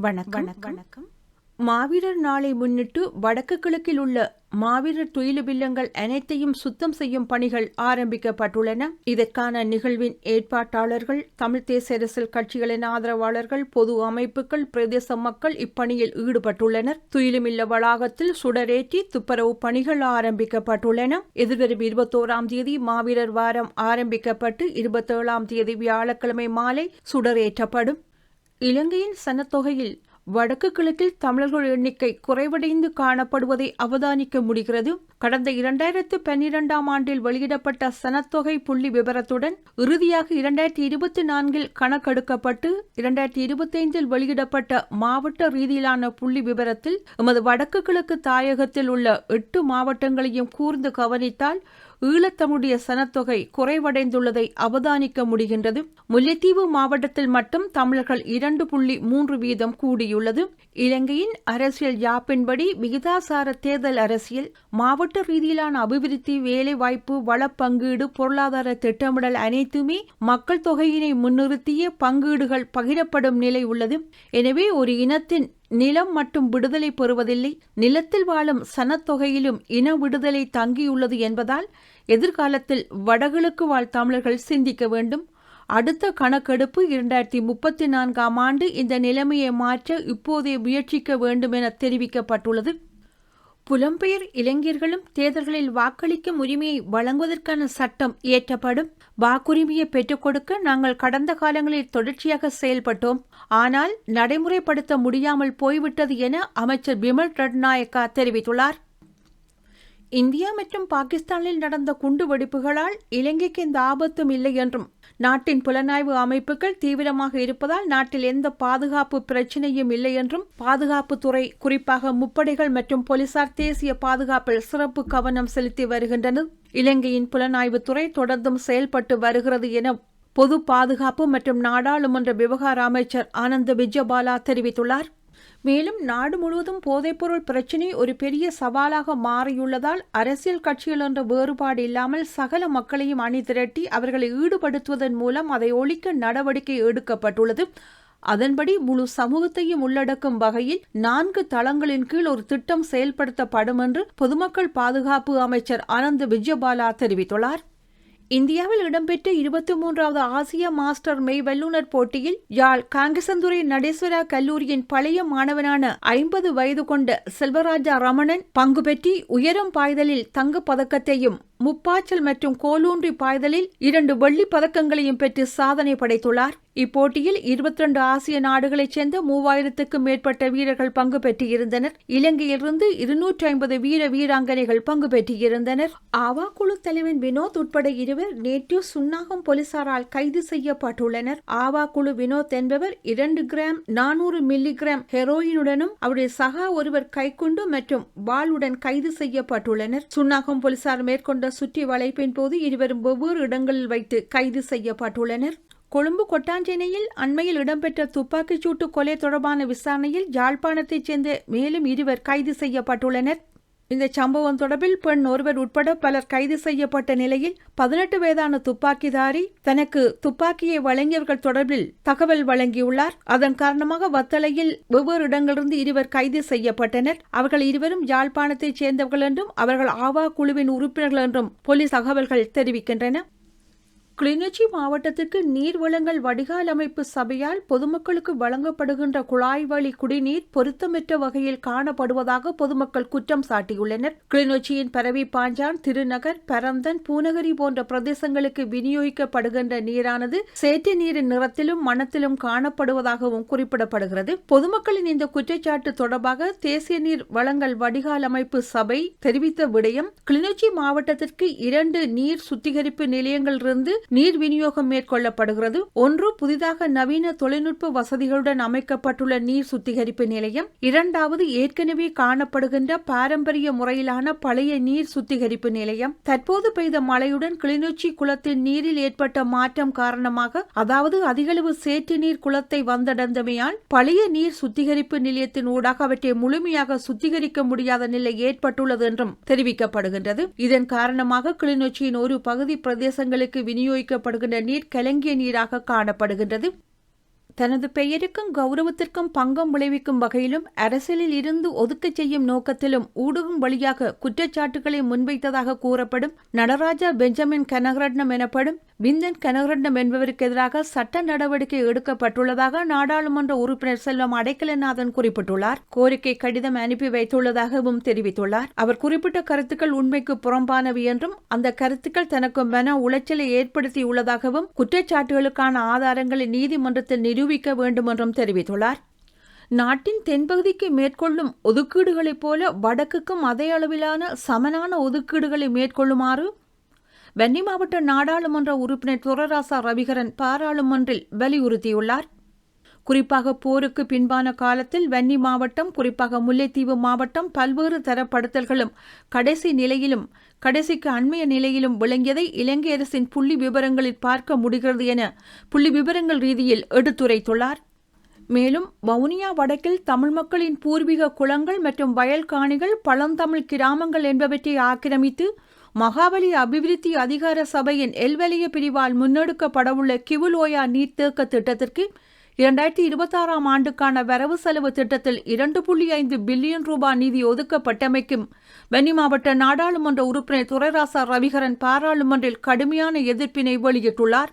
வணக்கம். வணக்கம். மாவீரர் நாளை முன்னிட்டு வடக்கு கிழக்கில் உள்ள மாவீரர் துயிலு பில்லங்கள் அனைத்தையும் சுத்தம் செய்யும் பணிகள் ஆரம்பிக்கப்பட்டுள்ளன. இதற்கான நிகழ்வின் ஏற்பாட்டாளர்கள் தமிழ் தேச அரசியல் கட்சிகளின் ஆதரவாளர்கள் பொது அமைப்புகள் பிரதேச மக்கள் இப்பணியில் ஈடுபட்டுள்ளனர். துயிலுமில்ல வளாகத்தில் சுடரேற்றி துப்புரவு பணிகள் ஆரம்பிக்கப்பட்டுள்ளன. எதிர்வரும் இருபத்தோராம் தேதி மாவீரர் வாரம் ஆரம்பிக்கப்பட்டு இருபத்தேழாம் தேதி வியாழக்கிழமை மாலை சுடரேற்றப்படும். இலங்கையின் சனத்தொகையில் வடக்கு கிழக்கில் தமிழர்கள் எண்ணிக்கை குறைவடைந்து காணப்படுவதை அவதானிக்க முடிகிறது. கடந்த இரண்டாயிரத்து பன்னிரெண்டாம் ஆண்டில் வெளியிடப்பட்ட சனத்தொகை புள்ளி விவரத்துடன் இறுதியாக இரண்டாயிரத்தி இருபத்தி நான்கில் கணக்கெடுக்கப்பட்டு இரண்டாயிரத்தி இருபத்தைந்தில் வெளியிடப்பட்ட மாவட்ட ரீதியிலான புள்ளி விவரத்தில் எமது வடக்கு கிழக்கு தாயகத்தில் உள்ள எட்டு மாவட்டங்களையும் கூர்ந்து கவனித்தால் ஈழத்தமிழுடைய சனத்தொகை குறைவடைந்துள்ளதை அவதானிக்க முடிகின்றது. முல்லைத்தீவு மாவட்டத்தில் மட்டும் தமிழர்கள் இரண்டு புள்ளி மூன்று வீதம் கூடியுள்ளது. இலங்கையின் அரசியல் யாப்பின்படி விகிதாசார தேர்தல் அரசியல் மாவட்ட ரீதியிலான அபிவிருத்தி வேலைவாய்ப்பு வள பங்கீடு பொருளாதார திட்டமிடல் அனைத்துமே மக்கள் தொகையினை முன்னிறுத்திய பங்கீடுகள் பகிரப்படும் நிலை உள்ளது. எனவே ஒரு இனத்தின் நிலம் மட்டும் விடுதலை பெறுவதில்லை நிலத்தில் வாழும் சனத்தொகையிலும் இன விடுதலை தங்கியுள்ளது என்பதால் எதிர்காலத்தில் வடகிழக்கு வாழ் தமிழர்கள் சிந்திக்க வேண்டும். அடுத்த கணக்கெடுப்பு இரண்டாயிரத்தி முப்பத்தி நான்காம் ஆண்டு இந்த நிலைமையை மாற்ற இப்போதே முயற்சிக்க வேண்டும் என தெரிவிக்கப்பட்டுள்ளது. புலம்பெயர் இளைஞர்களும் தேர்தல்களில் வாக்களிக்கும் உரிமையை வழங்குவதற்கான சட்டம் இயற்றப்படும். வாக்குரிமையை பெற்றுக் கொடுக்க நாங்கள் கடந்த காலங்களில் தொடர்ச்சியாக செயல்பட்டோம். ஆனால் நடைமுறைப்படுத்த முடியாமல் போய்விட்டது என அமைச்சர் பிமல் ரட்நாயக்கா தெரிவித்துள்ளார். இந்தியா மற்றும் பாகிஸ்தானில் நடந்த குண்டுவெடிப்புகளால் இலங்கைக்கு எந்த ஆபத்தும் இல்லை என்றும் நாட்டின் புலனாய்வு அமைப்புகள் தீவிரமாக இருப்பதால் நாட்டில் எந்த பாதுகாப்பு பிரச்சனையும் இல்லை என்றும் பாதுகாப்புத்துறை குறிப்பாக முப்படைகள் மற்றும் போலீசார் தேசிய பாதுகாப்பில் சிறப்பு கவனம் செலுத்தி வருகின்றனர். இலங்கையின் புலனாய்வுத்துறை தொடர்ந்தும் செயல்பட்டு வருகிறது என பொது பாதுகாப்பு மற்றும் நாடாளுமன்ற விவகார அமைச்சர் ஆனந்த விஜயபாலா தெரிவித்துள்ளார். மேலும் நாடு முழுவதும் போதைப்பொருள் பிரச்சினை ஒரு பெரிய சவாலாக மாறியுள்ளதால் அரசியல் கட்சிகள் என்ற வேறுபாடு இல்லாமல் சகல மக்களையும் அணி திரட்டி அவர்களை ஈடுபடுத்துவதன் மூலம் அதை ஒழிக்க நடவடிக்கை எடுக்கப்பட்டுள்ளது. அதன்படி முழு சமூகத்தையும் உள்ளடக்கும் வகையில் நான்கு தளங்களின் கீழ் ஒரு திட்டம் செயல்படுத்தப்படும் என்று பொதுமக்கள் பாதுகாப்பு அமைச்சர் ஆனந்த் விஜயபாலா தெரிவித்துள்ளார். இந்தியாவில் இடம்பெற்ற இருபத்தி மூன்றாவது ஆசிய மாஸ்டர் மெய் வல்லுநர் போட்டியில் யாழ் காங்கசந்துரை நடேஸ்வரா கல்லூரியின் பழைய மாணவனான ஐம்பது வயது கொண்ட செல்வராஜா ரமணன் பங்கு பெற்றி உயரம் பாய்தலில் தங்கப் பதக்கத்தையும் முப்பாச்சல் மற்றும் கோலூன்றி பாய்தலில் இரண்டு வெள்ளி பதக்கங்களையும் பெற்று சாதனை படைத்துள்ளார். இப்போட்டியில் இருபத்தி ரெண்டு ஆசிய நாடுகளைச் சேர்ந்த மூவாயிரத்துக்கும் மேற்பட்ட வீரர்கள் பங்கு பெற்றிருந்தனர். இலங்கையிலிருந்து இருநூற்றி ஐம்பது வீர வீராங்கனைகள் பங்கு பெற்றிருந்தனர். ஆவா குழு தலைவன் வினோத் உட்பட இருவர் நேற்று சுன்னாகம் போலீசாரால் கைது செய்யப்பட்டுள்ளனர். ஆவா குழு வினோத் என்பவர் இரண்டு கிராம் நானூறு மில்லி கிராம் ஹெரோயினுடனும் அவருடைய சகா ஒருவர் கைக்குண்டு மற்றும் வாளுடன் கைது செய்யப்பட்டுள்ளனர். சுன்னாகம் போலீசார் மேற்கொண்ட சுற்றி வளைப்பின் போது இருவரும் வெவ்வேறு இடங்களில் வைத்து கைது செய்யப்பட்டுள்ளனர். கொழும்பு கொட்டாஞ்சேனையில் அண்மையில் இடம்பெற்ற துப்பாக்கிச் சூட்டு கொலை தொடர்பான விசாரணையில் யாழ்ப்பாணத்தைச் சேர்ந்த மேலும் இருவர் கைது செய்யப்பட்டுள்ளனர். இந்த சம்பவம் தொடர்பில் பெண் ஒருவர் உட்பட பலர் கைது செய்யப்பட்ட நிலையில் பதினெட்டு வயதான துப்பாக்கிதாரி தனக்கு துப்பாக்கியை வழங்கியவர்கள் தொடர்பில் தகவல் வழங்கியுள்ளார். அதன் காரணமாக வத்தலையில் வெவ்வேறு இடங்களிலிருந்து இருவர் கைது செய்யப்பட்டனர். அவர்கள் இருவரும் யாழ்ப்பாணத்தைச் சேர்ந்தவர்கள் என்றும் அவர்கள் ஆவா குழுவின் உறுப்பினர்கள் என்றும் போலீஸ் தகவல்கள் தெரிவிக்கின்றன. கிளிநொச்சி மாவட்டத்திற்கு நீர் வழங்கல் வடிகால் அமைப்பு சபையால் பொதுமக்களுக்கு வழங்கப்படுகின்ற குழாய் வழி குடிநீர் பொருத்தமற்ற வகையில் காணப்படுவதாக பொதுமக்கள் குற்றம் சாட்டியுள்ளனர். கிளிநொச்சியின் பரவி பாஞ்சான் திருநகர் பரந்தன் பூநகரி போன்ற பிரதேசங்களுக்கு விநியோகிக்கப்படுகின்ற நீரானது சேற்று நீரின் நிறத்திலும் மனத்திலும் காணப்படுவதாகவும் குறிப்பிடப்படுகிறது. பொதுமக்களின் இந்த குற்றச்சாட்டு தொடர்பாக தேசிய நீர் வழங்கல் வடிகால் அமைப்பு சபை தெரிவித்த விடயம் கிளிநொச்சி மாவட்டத்திற்கு இரண்டு நீர் சுத்திகரிப்பு நிலையங்களிலிருந்து நீர் விநியோகம் மேற்கொள்ளப்படுகிறது. ஒன்று புதிதாக நவீன தொழில்நுட்ப வசதிகளுடன் அமைக்கப்பட்டுள்ள நீர் சுத்திகரிப்பு நிலையம். இரண்டாவது ஏற்கனவே காணப்படுகின்ற பாரம்பரிய முறையிலான பழைய நீர் சுத்திகரிப்பு நிலையம். தற்போது பெய்த மழையுடன் கிளிநொச்சி குளத்தின் நீரில் ஏற்பட்ட மாற்றம் காரணமாக அதாவது அதிகளவு சேற்று நீர் குளத்தை வந்தடைந்தமையால் பழைய நீர் சுத்திகரிப்பு நிலையத்தின் ஊடாக அவற்றை முழுமையாக சுத்திகரிக்க முடியாத நிலை ஏற்பட்டுள்ளது என்றும் தெரிவிக்கப்படுகின்றது. இதன் காரணமாக கிளிநொச்சியின் ஒரு பகுதி பிரதேசங்களுக்கு விநியோக உபயோகிக்கப்படுகின்ற நீர் கலங்கிய நீராக காணப்படுகின்றது. தனது பெயருக்கும் கௌரவத்திற்கும் பங்கம் விளைவிக்கும் வகையிலும் அரசியலில் இருந்து ஒதுக்கச் செய்யும் நோக்கத்திலும் ஊடகம் வழியாக குற்றச்சாட்டுகளை முன்வைத்ததாக கூறப்படும் நடராஜா பெஞ்சமின் கனகரட்னம் எனப்படும் விந்தன் கனகரட்னம் என்பவருக்கு எதிராக சட்ட நடவடிக்கை எடுக்கப்பட்டுள்ளதாக நாடாளுமன்ற உறுப்பினர் செல்வம் அடைக்கலநாதன் குறிப்பிட்டுள்ளார். கோரிக்கை கடிதம் அனுப்பி வைத்துள்ளதாகவும் தெரிவித்துள்ளார். அவர் குறிப்பிட்ட கருத்துக்கள் உண்மைக்கு புறம்பானவை என்றும் அந்த கருத்துக்கள் தனக்கு மன உளைச்சலை ஏற்படுத்தியுள்ளதாகவும் குற்றச்சாட்டுகளுக்கான ஆதாரங்களை நீதிமன்றத்தில் நிரூபிக்க வேண்டும் என்றும் தெரிவித்துள்ளார். நாட்டின் தென்பகுதிக்கு மேற்கொள்ளும் ஒதுக்கீடுகளைப் போல வடக்குக்கும் அதே அளவிலான சமனான ஒதுக்கீடுகளை மேற்கொள்ளுமாறு வென்னி மாவட்ட நாடாளுமன்ற உறுப்பினர் துரராசா ரவிகரன் பாராளுமன்றில் வலியுறுத்தியுள்ளார். குறிப்பாக போருக்கு பின்பான காலத்தில் வன்னி மாவட்டம் குறிப்பாக முல்லைத்தீவு மாவட்டம் பல்வேறு தரப்படுத்தல்களும் கடைசி நிலையிலும் கடைசிக்கு அண்மைய நிலையிலும் விளங்கியதை இலங்கை அரசின் புள்ளி விவரங்களில் பார்க்க முடிகிறது என புள்ளி விவரங்கள் ரீதியில் எடுத்துரைத்துள்ளார். மேலும் வவுனியா வடக்கில் தமிழ் மக்களின் பூர்வீக குளங்கள் மற்றும் வயல்காணிகள் பழந்தமிழ் கிராமங்கள் என்பவற்றை ஆக்கிரமித்து மகாபலி அபிவிருத்தி அதிகார சபையின் எல்வெளிய பிரிவால் முன்னெடுக்கப்படவுள்ள கிவுலோயா நீர்த்தேக்க திட்டத்திற்கு இரண்டாயிரத்தி இருபத்தாறாம் ஆண்டுக்கான வரவு செலவு திட்டத்தில் இரண்டு புள்ளி ஐந்து பில்லியன் ரூபாய் நிதி ஒதுக்கப்பட்டமைக்கும் வென்னி மாவட்ட நாடாளுமன்ற உறுப்பினர் துரைராசா ரவிகரன் பாராளுமன்றில் கடுமையான எதிர்ப்பினை வெளியிட்டுள்ளார்.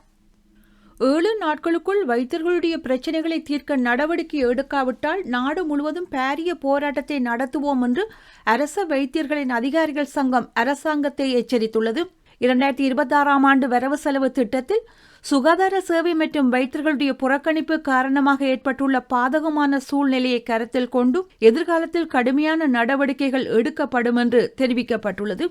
ஏழு நாட்களுக்குள் வைத்தியர்களுடைய பிரச்சினைகளை தீர்க்க நடவடிக்கை எடுக்காவிட்டால் நாடு முழுவதும் பாரிய போராட்டத்தை நடத்துவோம் என்று அரச வைத்தியர்களின் அதிகாரிகள் சங்கம் அரசாங்கத்தை எச்சரித்துள்ளது. இரண்டாயிரத்தி இருபத்தாறாம் ஆண்டு வரவு செலவு திட்டத்தில் சுகாதார சேவை மற்றும் வைத்தியர்களுடைய புறக்கணிப்பு காரணமாக ஏற்பட்டுள்ள பாதகமான சூழ்நிலையை கருத்தில் கொண்டு எதிர்காலத்தில் கடுமையான நடவடிக்கைகள் எடுக்கப்படும் என்று தெரிவிக்கப்பட்டுள்ளது.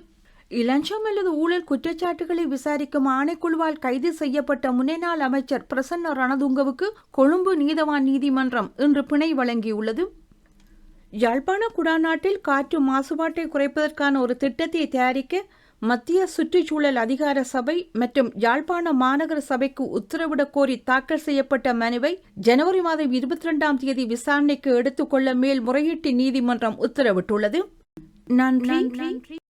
இலஞ்சம் அல்லது ஊழல் குற்றச்சாட்டுகளை விசாரிக்கும் ஆணைக்குழுவால் கைது செய்யப்பட்ட முன்னாள் அமைச்சர் பிரசன்ன ரணதுங்கவுக்கு கொழும்பு நீதவான் நீதிமன்றம் இன்று பிணை வழங்கியுள்ளது. யாழ்ப்பாண குடாநாட்டில் காற்று மாசுபாட்டை குறைப்பதற்கான ஒரு திட்டத்தை தயாரிக்க மத்திய சுற்றுச்சூழல் அதிகார சபை மற்றும் யாழ்ப்பாண மாநகர சபைக்கு உத்தரவிடக் கோரி தாக்கல் செய்யப்பட்ட மனுவை ஜனவரி மாதம் இருபத்தி ரெண்டாம் தேதி விசாரணைக்கு எடுத்துக்கொள்ள மேல் முறையீட்டு நீதிமன்றம் உத்தரவிட்டுள்ளது. நன்றி.